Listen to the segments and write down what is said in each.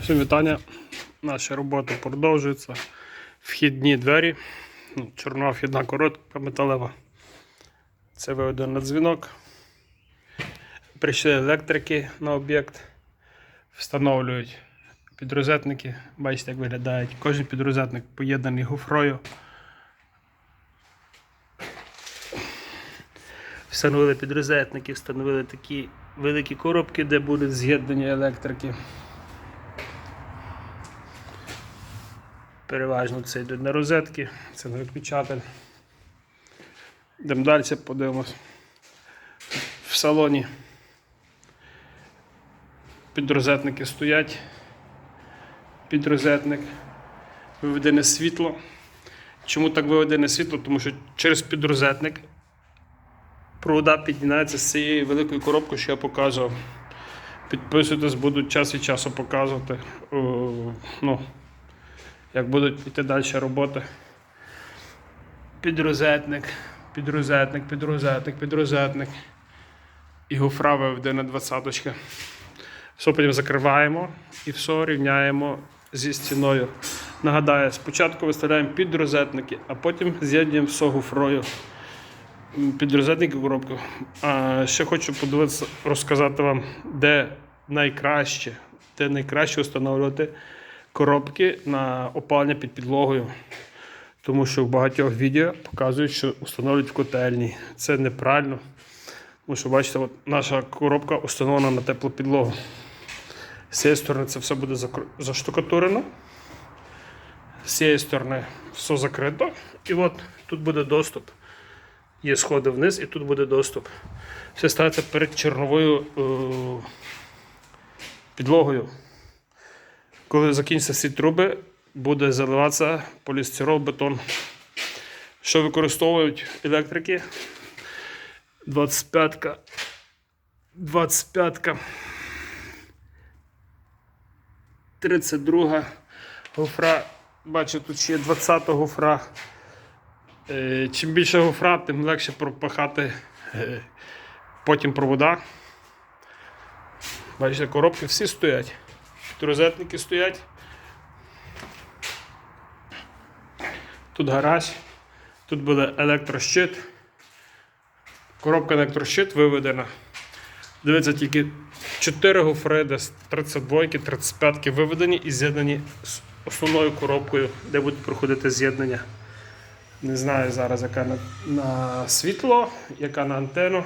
Всім вітання. Наші роботи продовжуються. Вхідні двері. Ну, Чорнова вхідна коротка металева. Це виведено на дзвінок. Прийшли електрики на об'єкт. Встановлюють підрозетники. Бачите, як виглядають. Кожен підрозетник поєднаний гофрою. Встановили підрозетники, встановили такі великі коробки, де будуть з'єднані електрики. Переважно це йдуть на розетки, це на виключатель. Йдемо далі, подивимось. В салоні підрозетники стоять. Підрозетник, виведене світло. Чому так виведене світло? Тому що через підрозетник провода піднімаються з цієї великої коробки, що я показував. Підписуйтесь, будуть час від часу показувати. О, ну, як будуть йти далі роботи. Підрозетник, підрозетник, підрозетник, підрозетник. І гофра виведе на двадцяточки. Все потім закриваємо і все рівняємо зі стіною. Нагадаю, спочатку виставляємо підрозетники, а потім з'єднуємо все гофрою. Підрозетники коробку. А ще хочу подивитися, розказати вам, де найкраще, де найкраще встановлювати коробки на опалення під підлогою. Тому що в багатьох відео показують, що встановлюють в котельні. Це неправильно. Тому що бачите, от наша коробка встановлена на теплу підлогу. З цієї сторони це все буде заштукатурено. З цієї сторони все закрито. І от тут буде доступ. Є сходи вниз, і тут буде доступ. Все ставиться перед чорновою е- підлогою. Коли закінчаться всі труби, буде заливатися полістирол бетон. Що використовують електрики? 25-ка. 25-ка. 32 гофра. Бачу, тут ще є 20 гофра. Е, Чим більше гофра, тим легше пропахати е, потім провода. Бачите, коробки всі стоять. Розетники стоять. Тут гараж, тут буде електрощит. Коробка електрощит виведена. Дивіться, тільки 4 гофри, десь 32 35 виведені і з'єднані з основною коробкою, де буде проходити з'єднання. Не знаю зараз, яка на, на світло, яка на антенну.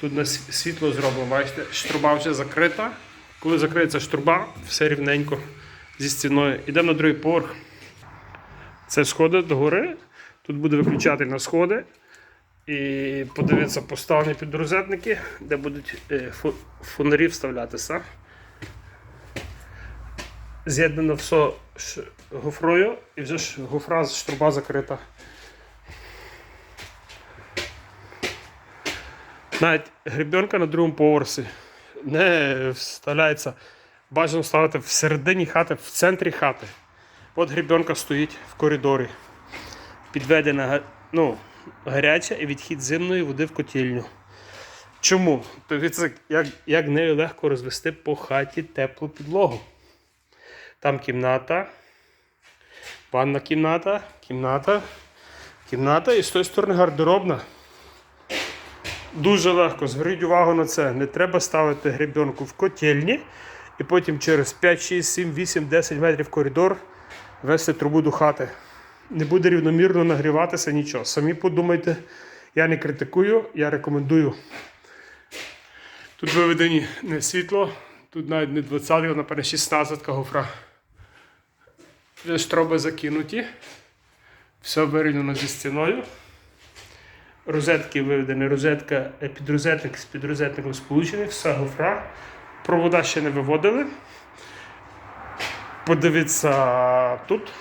Тут на сві- світло зроблено, бачите, штруба вже закрита. Коли закриється штруба, все рівненько зі стіною. Йдемо на другий поверх. Це сходи догори. Тут буде виключати на сходи. І подивитися поставлені підрозетники, де будуть е, фонарі вставлятися. З'єднано все гофрою і вже ж гофра з штруба закрита. Навіть гребенка на другому поверсі не вставляється. Бажано ставити всередині хати, в центрі хати. От гребенка стоїть в коридорі. Підведена ну, гаряча і відхід зимної води в котельню. Чому? Дивіться, як, як нею легко розвести по хаті теплу підлогу. Там кімната, ванна кімната, кімната, кімната і з тої сторони гардеробна. Дуже легко. Зверніть увагу на це. Не треба ставити гребенку в котельні і потім через 5, 6, 7, 8, 10 метрів коридор вести трубу до хати. Не буде рівномірно нагріватися нічого. Самі подумайте, я не критикую, я рекомендую. Тут виведені не світло, тут навіть не 20, а напевне 16 гофра. Вже штроби закинуті. Все вирівняно зі стіною. Розетки виведені, розетка, е, підрозетник з підрозетником сполучений, вся гофра. Провода ще не виводили. Подивіться тут.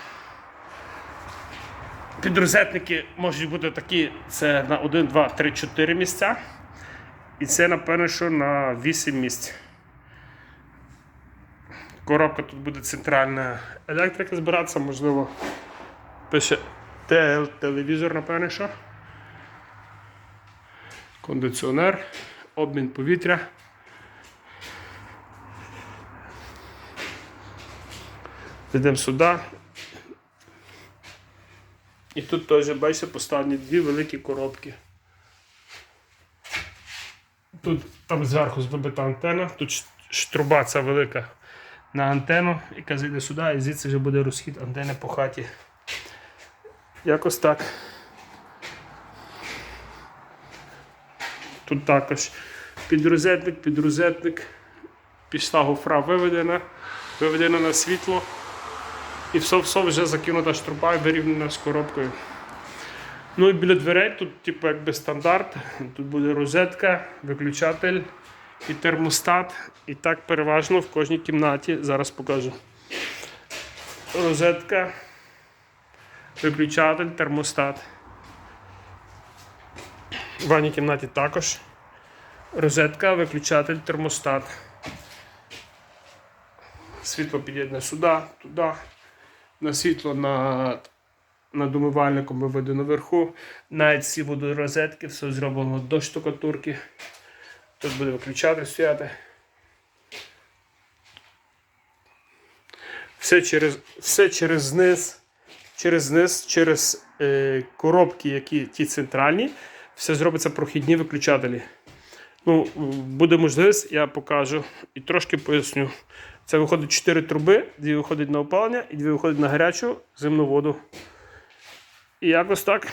Підрозетники можуть бути такі: це на 1, 2, 3, 4 місця. І це, напевно, що на 8 місць. Коробка тут буде центральна електрика збиратися, можливо, пише ТЛ, телевізор, напевно, що. Кондиціонер, обмін повітря. Йдемо сюди. І тут теж, бачите, поставлені дві великі коробки. Тут там зверху забита антена, тут штруба ця велика на антенну, яка зайде сюди, і звідси вже буде розхід антени по хаті. Якось так. Тут також підрозетник, підрозетник, пішла гофра виведена, виведена на світло. І все, все вже закинута штруба і вирівнена з коробкою. Ну і біля дверей тут, типу, якби стандарт. Тут буде розетка, виключатель і термостат. І так переважно в кожній кімнаті. Зараз покажу. Розетка, виключатель, термостат. В ванній кімнаті також. Розетка, виключатель, термостат. Світло під'єднане сюди, туди. На світло на над умивальником виведено вверху. Навіть всі водорозетки, все зроблено до штукатурки. Тут буде виключатель стояти. Все через, все через низ, через низ, через е, коробки, які ті центральні, все зробиться прохідні виключателі. Ну, буде можливість, я покажу і трошки поясню. Це виходить 4 труби, дві виходять на опалення і дві виходять на гарячу земну воду. І якось так.